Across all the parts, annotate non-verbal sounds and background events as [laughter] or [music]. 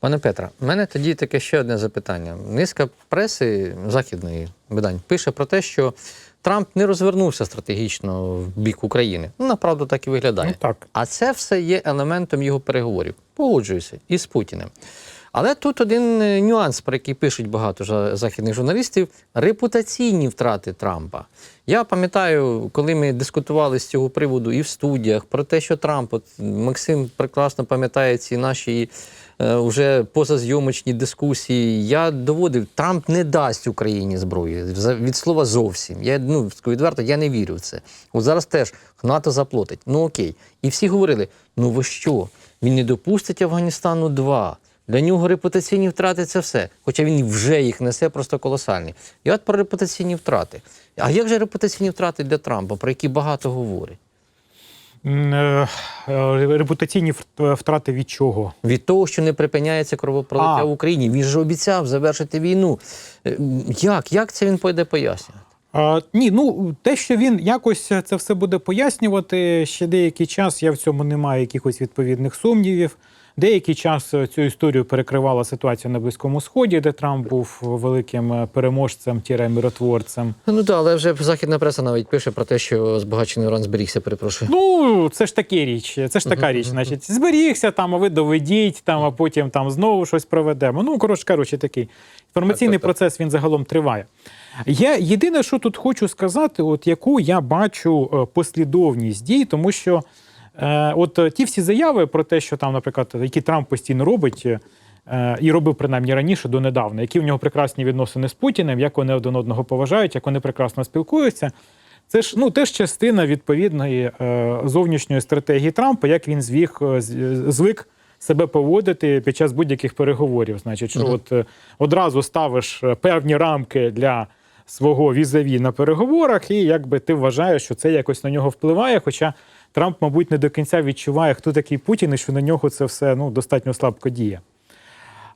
Пане Петре, в мене тоді таке ще одне запитання. Низка преси західної видань пише про те, що Трамп не розвернувся стратегічно в бік України. Ну, направду так і виглядає. Ну, так. А це все є елементом його переговорів. Погоджуюся із Путіним. Але тут один е, нюанс, про який пишуть багато західних журналістів репутаційні втрати Трампа. Я пам'ятаю, коли ми дискутували з цього приводу і в студіях про те, що Трамп, от Максим прекрасно пам'ятає ці наші е, вже позазйомочні дискусії. Я доводив, Трамп не дасть Україні зброї від слова зовсім. Я ну відверто, я не вірю в це. От зараз теж НАТО заплатить. Ну окей. І всі говорили: ну ви що? Він не допустить Афганістану 2. Для нього репутаційні втрати це все. Хоча він вже їх несе просто колосальні. І от про репутаційні втрати. А як же репутаційні втрати для Трампа, про які багато говорять? Е, е, Репутаційні втрати від чого? Від того, що не припиняється кровопролиття А. в Україні. Він же обіцяв завершити війну. Е, Як? Як це він пойде пояснювати? А, ні, ну те, що він якось це все буде пояснювати, ще деякий час я в цьому не маю якихось відповідних сумнівів. Деякий час е, цю історію перекривала ситуація на Близькому Сході, де Трамп був великим е, переможцем, тіре миротворцем. Ну так, але вже західна преса навіть пише про те, що збагачений уран зберігся, перепрошую. Ну, це ж таке річ. Це ж така річ. Значить, зберігся там, а ви доведіть, там, а потім там знову щось проведемо. Ну, коротше кажучи, такий інформаційний Так, так, так. процес він загалом триває. Я єдине, що тут хочу сказати, от яку я бачу е, послідовність дій, тому що от е, ті всі заяви про те, що там, наприклад, які Трамп постійно робить. е, І робив принаймні раніше донедавна, які в нього прекрасні відносини з Путіним, як вони один одного поважають, як вони прекрасно спілкуються. Це ж ну теж частина відповідної е, зовнішньої стратегії Трампа, як він звіг е, звик себе поводити під час будь-яких переговорів. Значить, що от е, одразу ставиш е, певні рамки для свого візаві на переговорах, і якби ти вважаєш, що це якось на нього впливає. Хоча Трамп, мабуть, не до кінця відчуває, хто такий Путін, і що на нього це все ну достатньо слабко діє.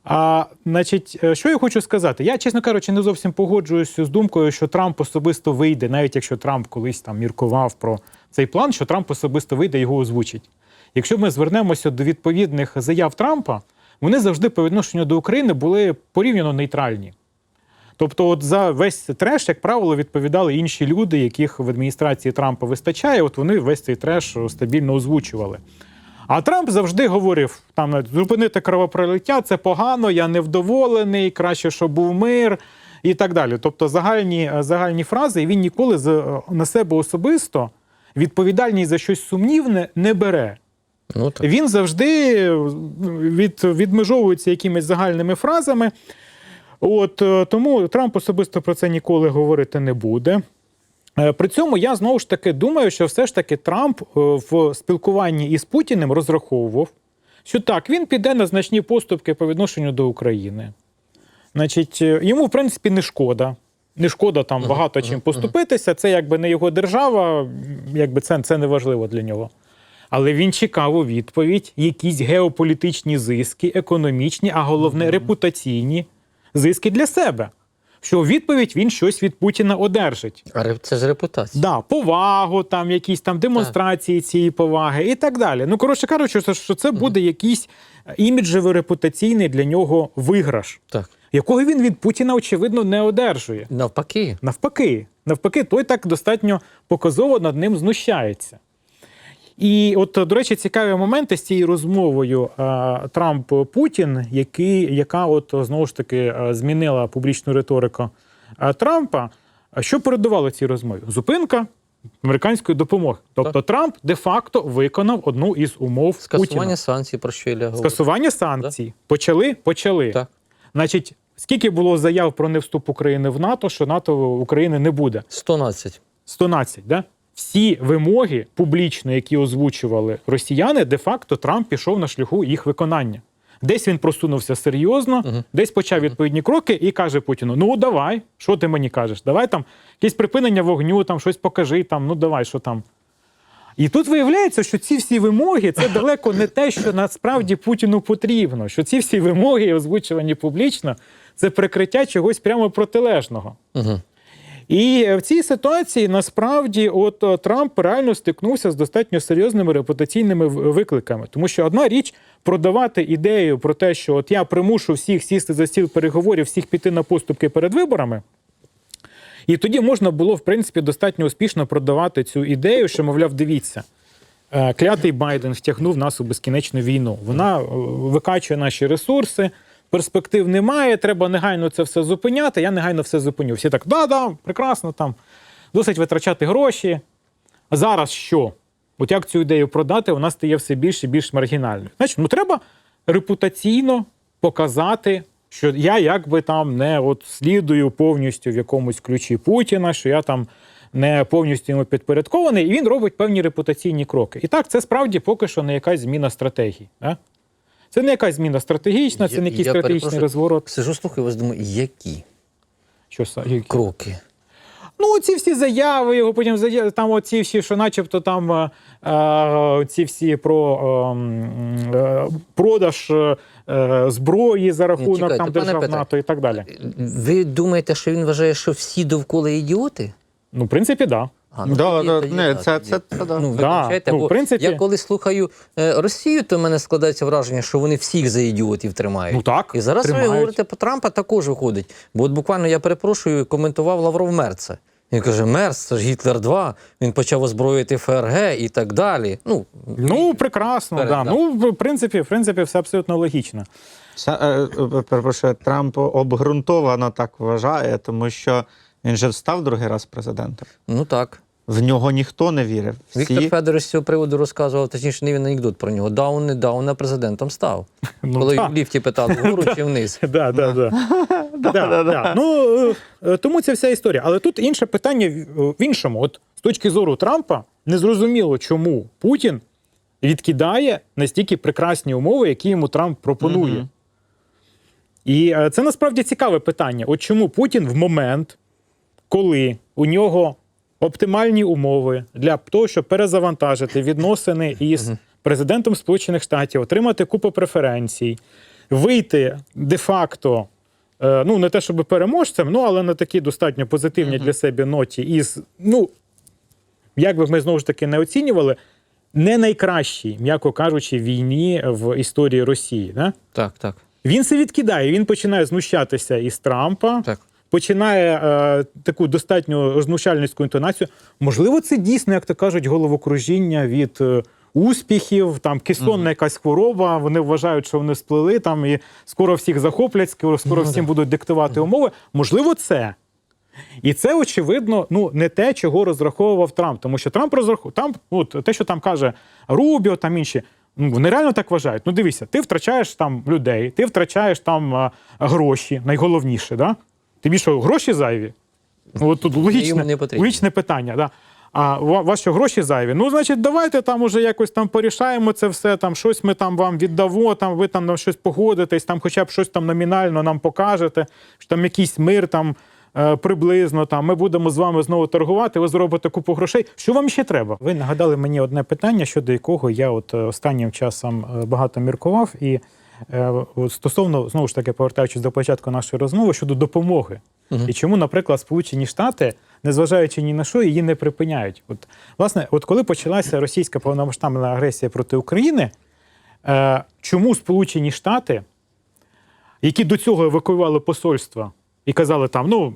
А, значить, е, що я хочу сказати? Я, чесно кажучи, не зовсім погоджуюся з думкою, що Трамп особисто вийде, навіть якщо Трамп колись там міркував про цей план, що Трамп особисто вийде його озвучить. Якщо ми звернемося до відповідних заяв Трампа, вони завжди по відношенню до України були порівняно нейтральні. Тобто, от за весь треш, як правило, відповідали інші люди, яких в адміністрації Трампа вистачає. От вони весь цей треш стабільно озвучували. А Трамп завжди говорив: там зупинити кровопролиття це погано, я невдоволений, краще, щоб був мир і так далі. Тобто загальні, загальні фрази, і він ніколи на себе особисто відповідальність за щось сумнівне не бере. Ну так. Він завжди від, відмежовується якимись загальними фразами. От е, тому Трамп особисто про це ніколи говорити не буде. Е, При цьому я знову ж таки думаю, що все ж таки Трамп е, в спілкуванні із Путіним розраховував, що так, він піде на значні поступки по відношенню до України. Значить, йому, в принципі, не шкода. Не шкода там багато чим поступитися. Це якби не його держава, якби це, це не важливо для нього. Але він чекав у відповідь якісь геополітичні зиски, економічні, а головне репутаційні зиски для себе. Що у відповідь він щось від Путіна одержить. А це ж репутація. Да, повагу, там якісь там демонстрації цієї поваги і так далі. Ну, коротше кажучи, що- це буде якийсь іміджево репутаційний для нього виграш, Так. якого він від Путіна, очевидно, не одержує. Навпаки. Навпаки, навпаки, той так достатньо показово над ним знущається. І от, до речі, цікаві моменти з цією розмовою е, Трамп-Путін, який, яка от знову ж таки е, змінила публічну риторику е, Трампа. Що передувало цій розмові? Зупинка американської допомоги. Тобто Трамп де-факто виконав одну із умов Скасування Путіна. санкцій, про що я. Скасування санкцій. Почали? Почали. Так. Значить, скільки було заяв про невступ України в НАТО, що НАТО України не буде? 112. 112, да? Всі вимоги публічно, які озвучували росіяни, де-факто Трамп пішов на шляху їх виконання. Десь він просунувся серйозно, Мгм. десь почав відповідні кроки і каже Путіну: Ну давай, що ти мені кажеш? Давай там якесь припинення вогню, там щось покажи, там, ну давай, що там. І тут виявляється, що ці всі вимоги це далеко не те, що насправді Путіну потрібно. Що ці всі вимоги, озвучувані публічно, це прикриття чогось прямо протилежного. Угу. І в цій ситуації насправді от Трамп реально стикнувся з достатньо серйозними репутаційними викликами, тому що одна річ продавати ідею про те, що от я примушу всіх сісти за стіл переговорів, всіх піти на поступки перед виборами. І тоді можна було, в принципі, достатньо успішно продавати цю ідею, що, мовляв, дивіться, е, клятий Байден втягнув нас у безкінечну війну. Вона е, викачує наші ресурси, перспектив немає, треба негайно це все зупиняти. Я негайно все зупиню. Всі так, да-да, прекрасно, там, досить витрачати гроші. А зараз що? От як цю ідею продати, вона стає все більш і більш маргінальною. Значить, ну треба репутаційно показати, що я якби там не от слідую повністю в якомусь ключі Путіна, що я там не повністю йому підпорядкований, і він робить певні репутаційні кроки. І так, це справді поки що не якась зміна стратегії. Да? Це не якась зміна стратегічна, це не якийсь стратегічний розворот. Сижу, слухаю вас, думаю, які Що, які? кроки? Ну, ці всі заяви, його потім заяви, там оці всі, що начебто там е, е, ці всі про е, е, продаж е, е, зброї за рахунок чекайте, там держав Петре. НАТО і так далі. Ви думаєте, що він вважає, що всі довкола ідіоти? Ну, в принципі, так. Да. А, Да, тоді- да, тоді не, це- тоді. це- це да. Ну, Да, вибачайте, ну, бо в принципі- я коли слухаю е, Росію, то в мене складається враження, що вони всіх за ідіотів тримають. Ну так, І зараз тримають. ви говорите про Трампа, також виходить. Бо от буквально я перепрошую, коментував Лавров Мерца. Він каже: Мерц, це ж Гітлер 2, він почав озброїти ФРГ і так далі. Ну, Ну, прекрасно, Вперед, да. да. Ну, в принципі, в принципі, все абсолютно логічно. Це, е, е, перепрошую, Трамп обґрунтовано так вважає, тому що він же став другий раз президентом. ну так. В нього ніхто не вірив. Всі... Віктор Федорович з цього приводу розказував, точніше, не він анекдот про нього. Даун, не даун, а президентом став. [laughs] Ну, Коли в ліфті питали, [laughs] вгору чи вниз. [laughs] Да, да, да. Да, да. Ну, е, е, тому це вся історія. Але тут інше питання в- в іншому. От з точки зору Трампа, незрозуміло, чому Путін відкидає настільки прекрасні умови, які йому Трамп пропонує. І е, це насправді цікаве питання. От чому Путін в момент, коли у нього оптимальні умови для того, щоб перезавантажити відносини із президентом Сполучених Штатів, отримати купу преференцій, вийти де-факто, е, ну не те, щоб переможцем, ну але на такій достатньо позитивній для себе ноті, із, ну, як би ми знову ж таки не оцінювали, не найкращій, м'яко кажучи, війні в історії Росії. Да? Так, так. Він це відкидає. Він починає знущатися із Трампа, Так. Починає е, таку достатньо знущальницьку інтонацію. Можливо, це дійсно, як то кажуть, головокружіння від е, успіхів, там кесонна якась хвороба. Вони вважають, що вони сплили там і скоро всіх захоплять, скоро, скоро всім будуть диктувати умови. Можливо, це. І це, очевидно, ну не те, чого розраховував Трамп. Тому що Трамп розраховував Трамп, от те, що там каже Рубіо, там інші. Ну, вони реально так вважають. Ну, дивися, ти втрачаєш там людей, ти втрачаєш там а, гроші, найголовніше, да? Тобі що, гроші зайві? Ну, От тут логічне, не логічне питання. Да? А у вас що гроші зайві? Ну, значить, давайте там уже якось там порішаємо це все, там щось ми там вам віддамо, там ви там на щось погодитесь, там хоча б щось там номінально нам покажете, що там якийсь мир там е, приблизно, там ми будемо з вами знову торгувати, ви зробите купу грошей. Що вам ще треба? Ви нагадали мені одне питання, щодо якого я от е, останнім часом е, багато міркував. І стосовно, знову ж таки, повертаючись до початку нашої розмови щодо допомоги. І чому, наприклад, Сполучені Штати, незважаючи ні на що, її не припиняють. От, власне, от коли почалася російська повномасштабна агресія проти України, е, чому Сполучені Штати, які до цього евакуювали посольства і казали там, ну,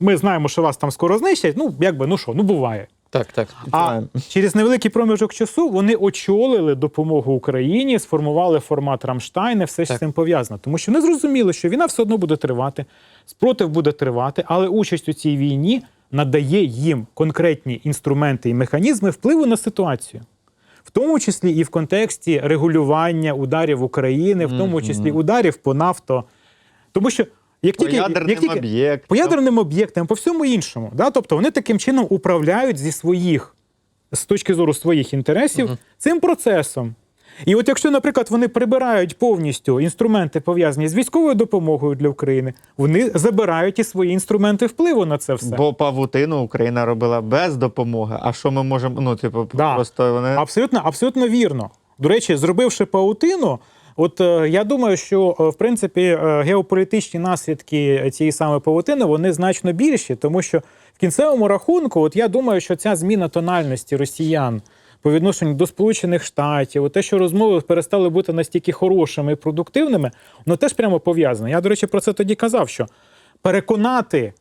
ми знаємо, що вас там скоро знищать, ну, якби, ну що, ну буває. Так, так. А через невеликий проміжок часу вони очолили допомогу Україні, сформували формат Рамштайн, все що з цим пов'язано. Тому що вони зрозуміли, що війна все одно буде тривати, спротив буде тривати, але участь у цій війні надає їм конкретні інструменти і механізми впливу на ситуацію. В тому числі і в контексті регулювання ударів України, в тому числі ударів по нафто. Тому що як По ядерним як тільки, об'єктам. по ядерним об'єктам, по всьому іншому. Да? Тобто вони таким чином управляють зі своїх, з точки зору своїх інтересів, цим процесом. І от якщо, наприклад, вони прибирають повністю інструменти, пов'язані з військовою допомогою для України, вони забирають і свої інструменти впливу на це все. Бо павутину Україна робила без допомоги. А що ми можемо? Ну, типу, Да. просто вони. Абсолютно, абсолютно вірно. До речі, зробивши паутину, от е, я думаю, що е, в принципі е, геополітичні наслідки цієї самої павутини вони значно більші, тому що в кінцевому рахунку, от я думаю, що ця зміна тональності росіян по відношенню до Сполучених Штатів, те, що розмови перестали бути настільки хорошими і продуктивними, воно теж прямо пов'язане. Я, до речі, про це тоді казав, що переконати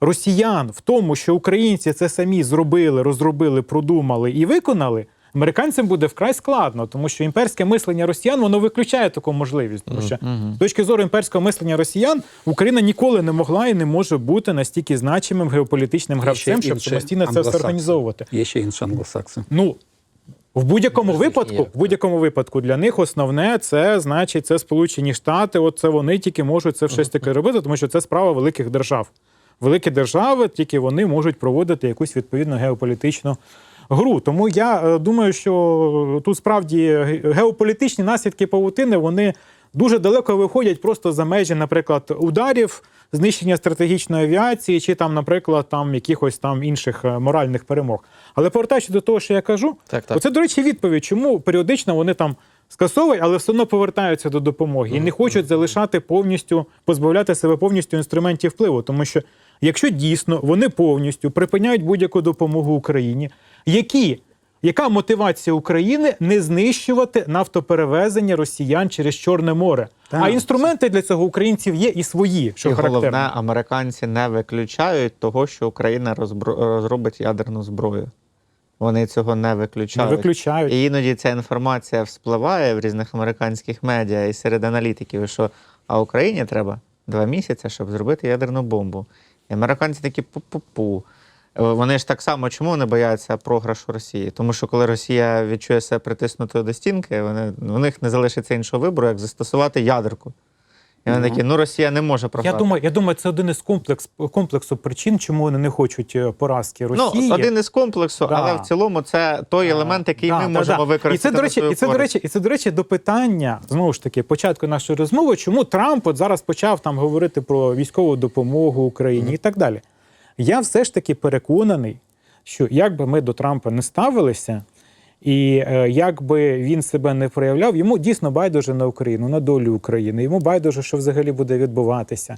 росіян в тому, що українці це самі зробили, розробили, продумали і виконали. Американцям буде вкрай складно, тому що імперське мислення росіян воно виключає таку можливість. Тому що з точки зору імперського мислення росіян Україна ніколи не могла і не може бути настільки значимим геополітичним гравцем, щоб самостійно це все організовувати. Є ще інші англосакси. Ну в будь-якому випадку, в будь-якому випадку для них основне це значить це Сполучені Штати. От це вони тільки можуть це щось таке робити, тому що це справа великих держав. Великі держави, тільки вони можуть проводити якусь відповідну геополітичну гру. Тому я е, думаю, що тут справді геополітичні наслідки павутини вони дуже далеко виходять просто за межі, наприклад, ударів, знищення стратегічної авіації, чи там, наприклад, там якихось там інших е, моральних перемог. Але повертаючись до того, що я кажу, Так, так. оце, до речі, відповідь, чому періодично вони там скасовують, але все одно повертаються до допомоги і не хочуть залишати повністю, позбавляти себе повністю інструментів впливу. Тому що якщо дійсно вони повністю припиняють будь-яку допомогу Україні, які, яка мотивація України не знищувати нафтоперевезення росіян через Чорне море? Так. А інструменти для цього українців є і свої, що і характерно. головне, американці не виключають того, що Україна розбро... розробить ядерну зброю. Вони цього не Не виключають. виключають. І іноді ця інформація вспливає в різних американських медіа і серед аналітиків, що а Україні треба два місяці, щоб зробити ядерну бомбу. І американці такі пу-пу-пу. Е, Вони ж так само чому не бояться програшу Росії? Тому що коли Росія відчує себе притиснутою до стінки, вони, у них не залишиться іншого вибору, як застосувати ядерку. І вони такі, ну Росія не може програти. Я думаю, я думаю, це один із комплекс, комплексу причин, чому вони не хочуть е, поразки Росії. Ну, один із комплексу, Да. але в цілому це той елемент, який Да, ми да, можемо да. використати. І це, до речі, і це, до речі, і це, до речі, до питання знову ж таки початку нашої розмови, чому Трамп от зараз почав там говорити про військову допомогу Україні і так далі. Я все ж таки переконаний, що як би ми до Трампа не ставилися, і е, як би він себе не проявляв, йому дійсно байдуже на Україну, на долю України. Йому байдуже, що взагалі буде відбуватися.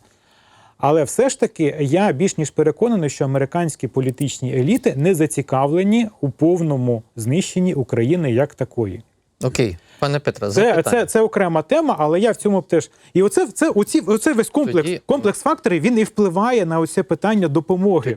Але все ж таки я більш ніж переконаний, що американські політичні еліти не зацікавлені у повному знищенні України як такої. Окей, пане Петре, Це, це, це окрема тема, але я в цьому теж. І оце, це, оці, оце весь комплекс, Тоді- комплекс факторів він і впливає на оце питання допомоги.